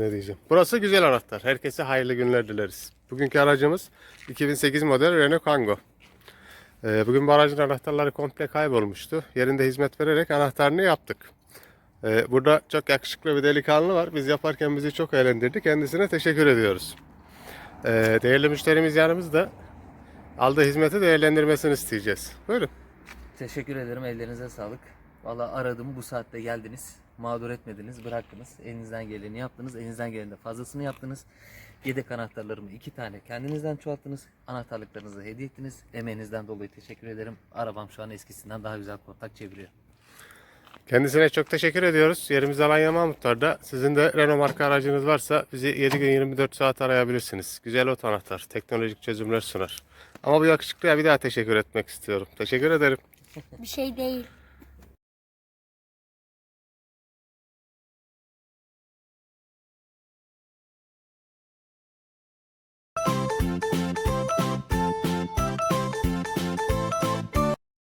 ne diyeceğim. Burası güzel anahtar. Herkese hayırlı günler dileriz. Bugünkü aracımız 2008 model Renault Kangoo. Ee, bugün bu aracın anahtarları komple kaybolmuştu. Yerinde hizmet vererek anahtarını yaptık. Ee, burada çok yakışıklı bir delikanlı var. Biz yaparken bizi çok eğlendirdi. Kendisine teşekkür ediyoruz. Ee, değerli müşterimiz yanımızda. Aldığı hizmeti değerlendirmesini isteyeceğiz. Buyurun. Teşekkür ederim. Ellerinize sağlık. Valla aradım bu saatte geldiniz. Mağdur etmediniz, bıraktınız. Elinizden geleni yaptınız. Elinizden gelenin de fazlasını yaptınız. Yedek anahtarlarımı iki tane kendinizden çoğalttınız. Anahtarlıklarınızı hediye ettiniz. Emeğinizden dolayı teşekkür ederim. Arabam şu an eskisinden daha güzel kontak çeviriyor. Kendisine çok teşekkür ediyoruz. Yerimiz Alanya Mahmutlar'da. Sizin de Renault marka aracınız varsa bizi 7 gün 24 saat arayabilirsiniz. Güzel ot anahtar, teknolojik çözümler sunar. Ama bu yakışıklıya bir daha teşekkür etmek istiyorum. Teşekkür ederim. Bir şey değil.